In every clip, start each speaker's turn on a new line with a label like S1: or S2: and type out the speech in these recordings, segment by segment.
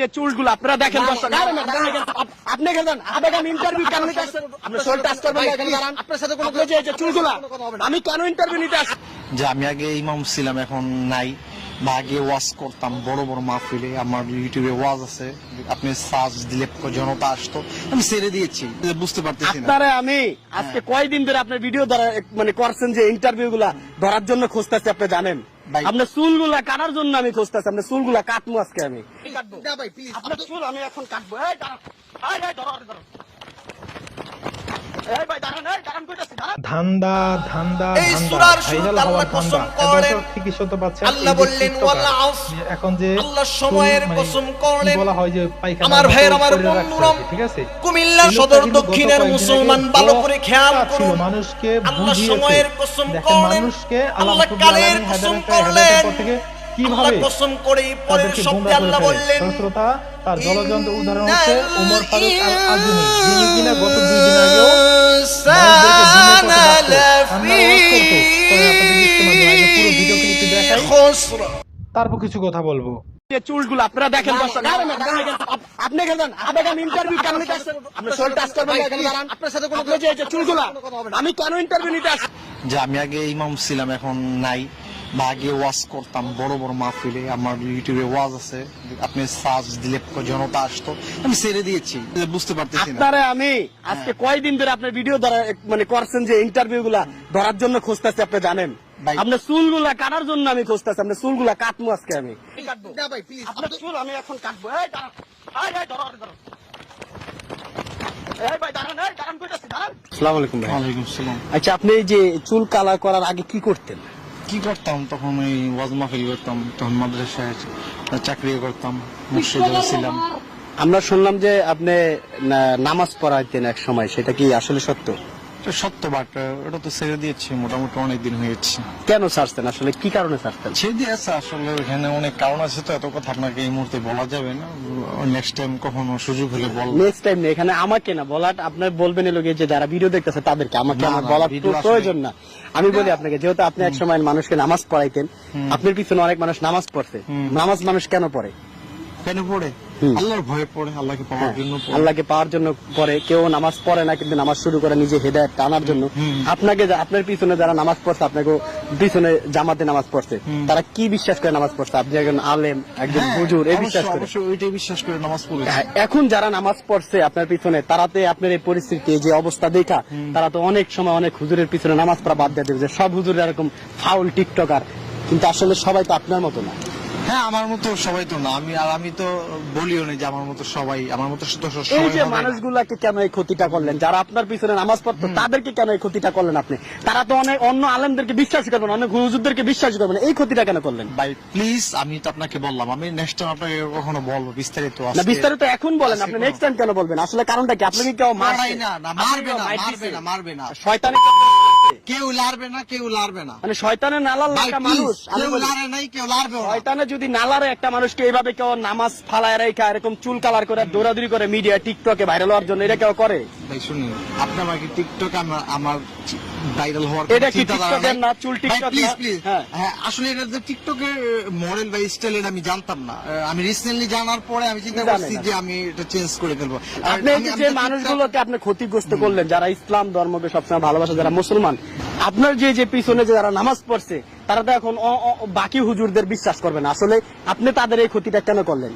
S1: যে চুলগুলো আপনারা দেখেন আপনি। আবেগ ইন্টারভিউ কেন নিতে আসছেন? আপনার সাথে কোনো যে চুলগুলো আমি কেন ইন্টারভিউ নিতে আসছি?
S2: যে আমি আগে ইমাম ছিলাম এখন নাই। বা আগে ওয়াজ করতাম বড় বড় মাহফিলে। আমার ইউটিউবে ওয়াজ আছে। আপনি সার্চ দিলে জনতা আসতো। আমি ছেড়ে দিয়েছি বুঝতে পারতেছি না।
S1: আপনারা আমি আজকে কয়দিন ধরে আপনার ভিডিও ধরা মানে করছেন যে ইন্টারভিউ গুলা ধরার জন্য খুঁজতেছি আপনি জানেন। আপনার চুলগুলা কাটার জন্য আমি খুঁজতেছি আপনার চুলগুলা কাটবো আজকে আমি।
S2: কাটবো
S1: আপনার চুল আমি এখন কাটবো। এই এই, এই, ধরো, ধরো। এই ভাই দাঁড়ান এই দাঁড়ান কইতাছি দাঁড়ান
S3: ধান্দা ধান্দা
S4: এই সূরার শুরুতে আল্লাহ কসম করেন।
S3: এবার তো পাচ্ছেন
S4: আল্লাহ বললেন, ওয়াল
S3: এখন যে
S4: আল্লাহ সময়ের
S3: মানে
S4: কসম করলেন
S3: বলা হয় যে পায়খানা
S4: আমার ভাইয়ের, আমার বন্ধুরা,
S3: ঠিক আছে
S4: কুমিল্লা সদর দক্ষিণের মুসলমান ভালো করে খেয়াল করুন।
S3: মানুষকে
S4: আল্লাহ সময়ের কসম করলেন
S3: মানুষকে আল্লাহ
S4: কালের কসম করলেন। আল্লাহ
S3: কীভাবে
S4: কসম করে পরের শব্দে আল্লাহ বললেন
S3: সহস্রতা তার জলযন্ত্র উদাহরণ হচ্ছে উমর ফারুক আল আজমি যিনি কিনা গত দুই দিন আগেও তারপর কিছু কথা বলব।
S1: যে চুলগুলো আপনারা দেখেন আপনি এখানে দাঁড়ান। আবেগ আমি ইন্টারভিউ কেন নিতে আসছেন আপনি টাচ করবেন আপনার সাথে কোনো চুলগুলো আমি কেন ইন্টারভিউ নিতে আসছি?
S2: যে আমি আগে ইমাম ছিলাম এখন নাই। বা আগে ওয়াজ করতাম বড় বড় মাহফিলে আমার ইউটিউবে ওয়াজ আছে আপনি সার্চ দিলে জনতা আসতো আমি ছেড়ে দিয়েছি বুঝতে পারতেছি না।
S1: আপনারা আমি আজকে কয়দিন ধরে আপনার ভিডিও ধরা মানে করছেন যে ইন্টারভিউ গুলা ধরার জন্য খুঁজতেছি আপনি জানেন। আপনার চুলগুলা কাটার জন্য আমি খুঁজতেছি আপনার চুলগুলা কাটবো আজকে আমি।
S2: না ভাই প্লিজ
S1: আপনার চুল আমি এখন কাটবো। এই ধরো, ধরো। আচ্ছা আপনি যে চুল কালার করার আগে কি করতেন?
S2: কি করতাম তখন ওই ওয়াজ মাহফিল করতাম তখন মাদ্রাসায় চাকরি করতাম মুর্শিদে ছিলাম।
S1: আমরা শুনলাম যে আপনি না- নামাজ পড়াইতেন এক সময় সেটা কি আসলে সত্য?
S2: সত্য বাট ওটা তো ছেড়ে দিয়েছি মোটামুটি অনেক দিন হয়েছে
S1: কেন ছাড়তেন আসলে কি কারণে ছাড়তেন
S2: ছেড়ে দিয়েছে আসলে ওখানে অনেক কারণ আছে তো এত কথা আপনাকে এই মুহূর্তে বলা যাবে না। নেক্সট টাইম কখনো সুযোগ হলে বল।
S1: নেক্সট টাইম এখানে আমাকে না আপনার বলবেন এলো যে যারা ভিডিও দেখতেছে তাদেরকে আমাকে আমার বলার প্রয়োজন না। আমি বলি আপনাকে যেহেতু আপনি এক সময় মানুষকে নামাজ পড়াইতেন আপনার পিছনে অনেক মানুষ নামাজ পড়ছে। নামাজ মানুষ কেন পড়ে?
S2: কেন পড়ে। আল্লাহর ভয়ে পড়ে আল্লাহকে পাওয়ার জন্য পড়ে।
S1: আল্লাহকে পাওয়ার জন্য পড়ে। কেউ নামাজ পড়ে না কিন্তু নামাজ শুরু করে নিজে হেদায়ত টানার জন্য। আপনাকে আপনার পিছনে যারা নামাজ পড়ছে আপনাকে পিছনে জামাতে নামাজ পড়ছে। তারা কি বিশ্বাস করে নামাজ পড়ছে? আপনি একজন আলেম একজন
S2: হ্যাঁ,
S1: হুজুর এই বিশ্বাস করে।
S2: ওইটাই বিশ্বাস করে নামাজ পড়েছি
S1: হ্যাঁ, এখন যারা নামাজ পড়ছে আপনার পিছনে তারাতে আপনার এই পরিস্থিতি যে অবস্থা দেখা তারা তো অনেক সময় অনেক হুজুরের পিছনে নামাজ পড়া বাদ দিয়ে দেবে যে সব হুজুর এরকম ফাউল টিকটকার। কিন্তু আসলে সবাই তো আপনার মতো না।
S2: হ্যাঁ আমার মতো সবাই তো না। আমি আর আমি তো বলিও না যে আমার মতো সবাই আমার মতো
S1: এই যে মানুষগুলাকে কেন এই ক্ষতিটা করলেন? যারা আপনার পিছনে নামাজ পড়তো তাদেরকে কেন এই ক্ষতিটা করলেন আপনি? তারা তো অনেক অন্য আলেমদেরকে বিশ্বাস করবেন অনেক হুজুরদেরকে বিশ্বাস করবেন এই ক্ষতিটা কেন করলেন?
S2: ভাই প্লিজ আমি তো আপনাকে বললাম। আমি নেক্সট টাইম আপনাকে কখনো বলব বিস্তারিত
S1: না বিস্তারিত এখন বলেন আপনি নেক্সট টাইম কেন বলবেন? আসলে কারণটা কি? আপনাকে কেউ মারছে
S2: মারাই না, মারবে না,
S1: কেউ
S2: মারবে না, মারবে না।
S1: শয়তানি
S2: কেউ লারবে না কেউ লারবে না।
S1: মানে শয়তানের
S2: নালার
S1: একটা মানুষ
S2: কেউ লারে নাই কেউ লারবে না।
S1: শয়তানে যদি নালারে একটা মানুষকে এইভাবে কেউ নামাজ ফালায় রেখা এরকম চুল কালার করে দৌড়াদৌড়ি করে মিডিয়া টিকটকে ভাইরাল হওয়ার জন্য এটা কেউ করে?
S2: ভাই শুনুন আপনি আমাকে টিকটক আমার আমার ভাইরাল হওয়ার
S1: এটা কি টিকটকের না, চুল টিকটক
S2: প্লিজ প্লিজ
S1: হ্যাঁ।
S2: হ্যাঁ আসলে এটা যে টিকটকের মডেল বা স্টাইল এটা আমি জানতাম না। আমি রিসেন্টলি জানার পরে আমি চিন্তা করছি যে আমি এটা চেঞ্জ করে ফেলব।
S1: আপনি যে মানুষগুলোকে আপনি ক্ষতিগ্রস্ত করলেন যারা ইসলাম ধর্মকে সবসময় ভালোবাসে যারা মুসলমান আপনার যে যে পিছনে যে যারা নামাজ পড়ছে তারা তো এখন বাকি হুজুরদের বিশ্বাস করবে না। আসলে আপনি তাদের এই ক্ষতিটা কেন করলেন?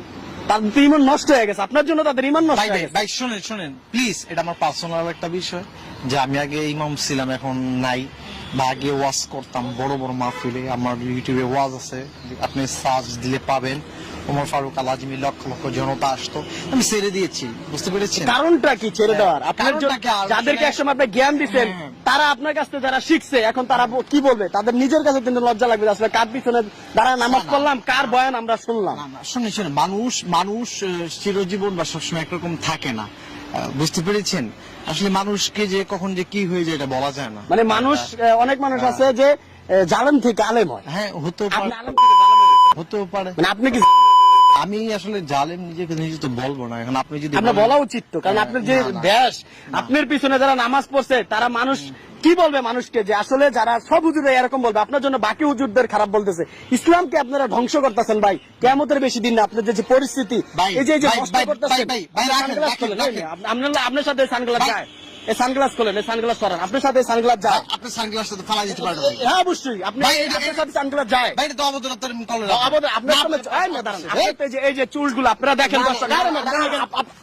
S1: তাদের ইমান নষ্ট হয়ে গেছে। আপনার জন্য তাদের ইমান নষ্ট হয়ে গেছে।
S2: ভাই শুনেন শুনেন। প্লিজ এটা আমার পার্সোনাল একটা বিষয় যে আমি আগে ইমাম ছিলাম এখন নাই। বা আগে ওয়াজ করতাম বড় বড় মাহফিলে। আমার ইউটিউবে ওয়াজ আছে আপনি সার্চ দিলে পাবেন। ওমর ফারুক আল আজমি লক্ষ লক্ষ জনতা আসতো। আমি ছেড়ে দিয়েছি বুঝতে পেরেছেন?
S1: কারণটা কি ছেড়ে দেওয়ার? আপনার যাদেরকে একসময় আপনি জ্ঞান দিচ্ছেন
S2: হ্যাঁ।
S1: তারা আপনার কাছ থেকে যারা শিখছে এখন তারা কি বলবে? তাদের নিজের কাছে কিন্তু লজ্জা লাগবে আসলে কার পিছনে যারা নামাজ পড়লাম কার বয়ান আমরা শুনলাম?
S2: শুনে শুনে মানুষ মানুষ চিরজীবন বা সবসময় একরকম থাকে না। বুঝতে পেরেছেন? আসলে মানুষকে যে কখন যে কি হয়ে যায় এটা বলা যায় না।
S1: মানে মানুষ অনেক মানুষ আছে যে জালেম থেকে আলেম হয়।
S2: হ্যাঁ হতেও পারে। হতেও পারে।
S1: মানে আপনি কি
S2: আমি আসলে জালেম নিজেকে নিজে তো বলব না। এখন আপনি যদি
S1: আপনার বলা উচিত তো কারণ আপনার যে। ব্যাস আপনার পিছনে যারা নামাজ পড়ছে তারা মানুষ কি বলবে মানুষকে যে আসলে যারা সব হুজুরে এরকম বলবে আপনার জন্য বাকি হুজুরদের খারাপ বলতেছে। ইসলামকে আপনারা ধ্বংস করতেছেন ভাই। কেমতের বেশি দিন না আপনার যে পরিস্থিতি এই যে আপনার সাথে সানগ্লাস যায়। এই সানগ্লাস খোলেন এই সানগ্লাস আপনার সাথে সানগ্লাস যায়
S2: আপনি সানগ্লাসটা তো ফালাই দিতে পারবেন
S1: হ্যাঁ অবশ্যই আপনি আপনার সাথে সানগ্লাস যায়
S2: ভাই এটা তো কলে
S1: আপনার সামনে না দাঁড়ান আপনার যে এই যে চুলগুলো আপনারা দেখেন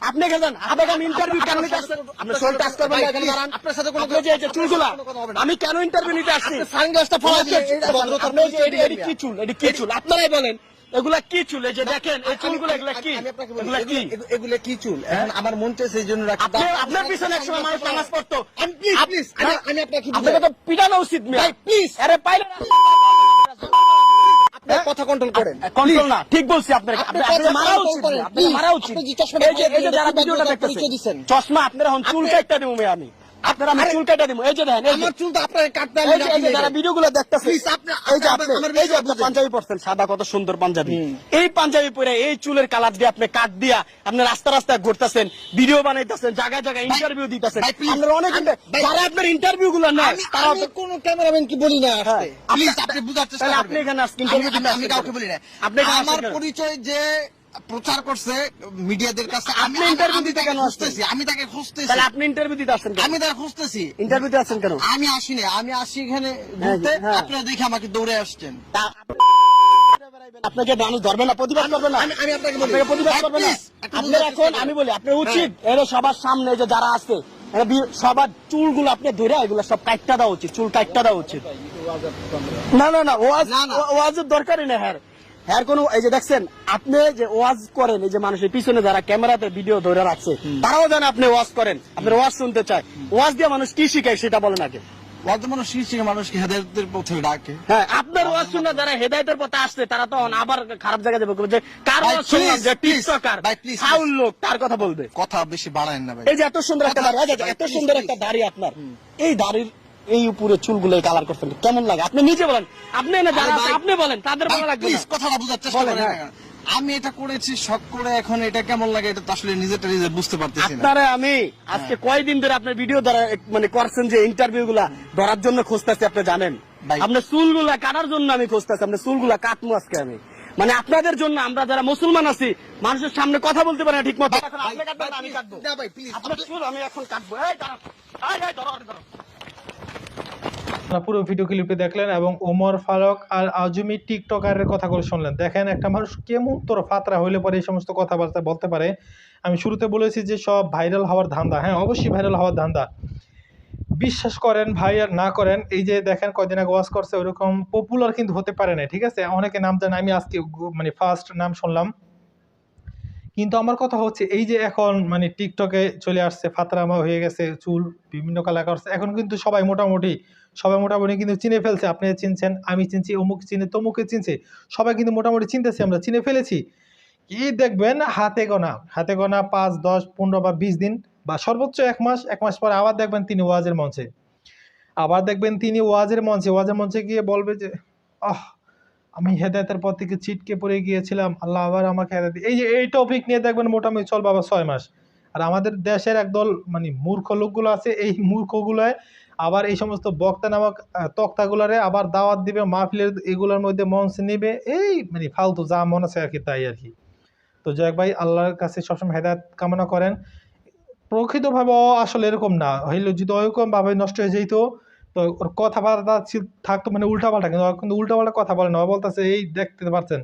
S1: আপনি গেছেন আপনাকে আমি ইন্টারভিউ কেন নিতে আসছেন আপনি শোল টাচ করবেন না, এখানে দাঁড়ান
S2: আপনার সাথে কোনো
S1: যে যে চুলগুলা আমি কেন ইন্টারভিউ নিতে আসছি
S2: সানগ্লাসটা
S1: এই
S2: এটা
S1: আপনি যে এটি- এটি কি চুল এটি কি চুল আপনারাই বলেন এগুলা কি চুল? এই যে দেখেন এই চুলগুলো এগুলা কি?
S2: আমি আপনাকে বলি,
S1: এগুলা কি?
S2: এগুলো- এগুলো কি চুল? এখন আমার মন চাইছে এই জন্য রাখি।
S1: আপনার পিছনে একসময় মানুষ নামাজ পড়তো।
S2: আমি প্লিজ প্লিজ আমি আমি আপনাকে
S1: আপনাকে তো পিটানো উচিত
S2: ভাই, please।
S1: আরে পাইলে
S2: কথা কন্ট্রোল করেন।
S1: কন্ট্রোল না। ঠিক বলছি আপনাকে।
S2: আপনি
S1: আপনি- আপনাকে
S2: কথা
S1: মারা উচিত
S2: করেন,
S1: আপনাকে
S2: please।
S1: মারা উচিত।
S2: আপনি যে চশমাটা
S1: এই যে যারা ভিডিওটা দেখতেছেন চশমা আপনারা এখন চুল কাটতে দেবো আমি। আপনারা আমি চুল কাটা দিব। এই যে দেখেন
S2: আমার চুল তো আপনার কাটতে
S1: এই যে- যারা ভিডিওগুলো দেখতেছে
S2: Please, আপনি-
S1: এই যে
S2: আপনি
S1: আপনি এই যে আপনি পাঞ্জাবি পরছেন সাদা কত সুন্দর পাঞ্জাবি। এই পাঞ্জাবি পরে এই চুলের কালার দিয়ে আপনি কাট দিয়া আপনি রাস্তা রাস্তায় ঘুরতেছেন ভিডিও বানাইতেছেন জায়গায় জায়গায় ইন্টারভিউ দিতেছেন। আপনারা অনেক যারা আপনার ইন্টারভিউ গুলো তারা
S2: কোন ক্যামেরাম্যান কি বলি না আসতে।
S1: হ্যাঁ।
S2: প্লিজ আপনি বুঝার চেষ্টা
S1: আপনি এখানে আজকে
S2: আমি-
S1: আসছেন
S2: কাউকে? বলি না।
S1: আপনি
S2: আমার পরিচয় যে প্রচার করছে মিডিয়াদের কাছে। আমি
S1: আপনি interview দিতে কেন আসছেন?
S2: খুঁজতেছি আমি তাকে খুঁজতেছি।
S1: তাহলে আপনি ইন্টারভিউ দিতে আসছেন
S2: আমি তাকে খুঁজতেছি।
S1: ইন্টারভিউ দিতে আসছেন কেন?
S2: আমি আসিনি আমি আসি এখানে ঘুরতে।
S1: হ্যাঁ।
S2: আপনারা দেখে আমাকে দৌড়ে আসছেন।
S1: আপনাকে মানুষ ধরবে না প্রতিবাদ করবে না।
S2: আমি- আপনাকে বলি।
S1: আপনাকে প্রতিবাদ করবে না। আপনার এখন আমি বলি আপনার উচিত। এর সবার সামনে যে যারা আছে সবার চুলগুলো আপনি ধরে এগুলো সব কাটটা দেওয়া উচিত চুল কাটটা দেওয়া উচিত। না না না ওয়াজ ওয়াজের দরকারই না হ্যার কোনো এই যে দেখছেন আপনি যে ওয়াজ করেন এই যে মানুষের পিছনে যারা ক্যামেরাতে ভিডিও ধরে রাখছে তারাও জানে আপনি ওয়াজ করেন আপনার ওয়াজ শুনতে চায়। ওয়াজ দিয়ে মানুষ কি শিখায় সেটা বলেন আগে।
S2: মানুষ মানুষকে হেদায়তের পথে ডাকে?
S1: হ্যাঁ আপনার ওয়াজ শুনে যারা হেদায়তের পথে আসছে তারা তখন আবার খারাপ জায়গায় যাবে। বলবে যে কার ওয়াজ শুনলাম? যে টিকটকার ফাউল লোক তার কথা বলবে।
S2: কথা বেশি বাড়ায় না ভাই।
S1: এই যে এত সুন্দর একটা দাড়ি এত সুন্দর একটা দাড়ি আপনার। এই দাড়ির এই উপরে চুলগুলো কালার করছেন কেমন লাগে? আপনি নিজে বলেন। আপনি না যারা আপনি বলেন তাদের ভালো লাগবে না।
S2: কথাটা বোঝার চেষ্টা করেন।
S1: হ্যাঁ।
S2: আমি এটা করেছি শখ করে এখন এটা কেমন লাগে এটা আসলে নিজেটা নিজে বুঝতে পারতেছি না।
S1: আপনারা আমি আজকে কয়দিন ধরে আপনার ভিডিও ধরা মানে করছেন যে ইন্টারভিউ গুলা ধরার জন্য খুঁজতেছি আপনি জানেন?
S2: ভাই।
S1: আপনার চুলগুলা কাটার জন্য আমি খুঁজতেছি আপনার চুলগুলা কাটবো আজকে আমি। মানে আপনাদের জন্য আমরা যারা মুসলমান আছি মানুষের সামনে কথা বলতে পারে না ঠিক মতো আপনি কাটবেন আমি কাটবো।
S2: না ভাই, please,
S1: আপনার চুল আমি এখন কাটবো। এই, ধরো, ধরো।
S3: পুরো ভিডিও ক্লিপে দেখলেন এবং ওমর ফারুক আর আজমি টিকটকারের কথাগুলো শুনলেন। দেখেন, একটা মানুষ কেমন তোর ফাতরা হইলে পরে এই সমস্ত কথাবার্তা বলতে পারে। আমি শুরুতে বলেছি যে সব ভাইরাল হওয়ার ধান্দা। হ্যাঁ অবশ্যই ভাইরাল হওয়ার ধান্দা। বিশ্বাস করেন ভাই আর না করেন, এই যে দেখেন কয়দিন আগে ওয়াজ করছে, ওরকম পপুলার কিন্তু হতে পারে না ঠিক আছে? অনেকে নাম জানে, আমি আজকে মানে ফার্স্ট নাম শুনলাম। কিন্তু আমার কথা হচ্ছে, এই যে এখন মানে টিকটকে চলে আসছে, ফাতরামা হয়ে গেছে, চুল বিভিন্ন কালার করছে এখন কিন্তু সবাই মোটামুটি সবাই মোটামুটি কিন্তু চিনে ফেলছে, আপনি চিনছেন, আমি চিনছি, অমুক চিনে, তমুকে চিনছে, সবাই কিন্তু মোটামুটি চিনতেছি, আমরা চিনে ফেলেছি। কি দেখবেন, হাতে গোনা হাতে গোনা পাঁচ, দশ, পনেরো বা বিশ দিন বা সর্বোচ্চ এক মাস এক মাস পরে আবার দেখবেন তিনি ওয়াজের মঞ্চে। আবার দেখবেন তিনি ওয়াজের মঞ্চে ওয়াজের মঞ্চে গিয়ে বলবে যে, আহ আমি হেদায়তের পর থেকে ছিটকে পড়ে গিয়েছিলাম। আল্লাহ আবার আমাকে হেদায়ত এই যে, এই টপিক নিয়ে দেখবেন মোটামুটি চল বাবা ছয় মাস। আর আমাদের দেশের একদল মানে মূর্খ লোকগুলো আছে, এই মূর্খগুলোয় আবার এই সমস্ত বক্তা নামক তক্তাগুলারে আবার দাওয়াত দিবে, মাহফিলের এগুলোর মধ্যে মঞ্চ নিবে। এই মানে ফালতু যা মন আছে আর কি তাই আর কি। তো হোক ভাই, আল্লাহর কাছে সবসময় হেদায়ত কামনা করেন। প্রকৃতভাবে আসলে এরকম না। হইলে যদি ওরকম ভাবে নষ্ট হয়ে যেত তো ওর কথাবার্তা থাকতো মানে উল্টাপাল্টা, কিন্তু কিন্তু উল্টাপাল্টা কথা বলে না। বলতেছে, এই দেখতে পারছেন,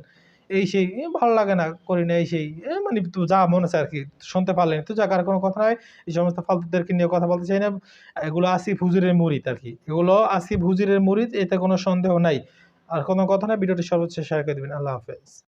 S3: এই সেই ভালো লাগে না, করি না, এই সেই। মানে যা মনে আছে আর কি, শুনতে পারলেন। তো যাক, আর কোনো কথা নয় এই সমস্ত ফালতুদেরকে নিয়ে কথা বলতে চাই না। এগুলো আসিফ হুজুরের মুরিদ আর কি। এগুলো আসিফ হুজুরের মুরিদ এতে কোনো সন্দেহ নাই। আর কোনো কথা না ভিডিওটি সর্বোচ্চ শেয়ার করে দেবেন। আল্লাহ হাফেজ।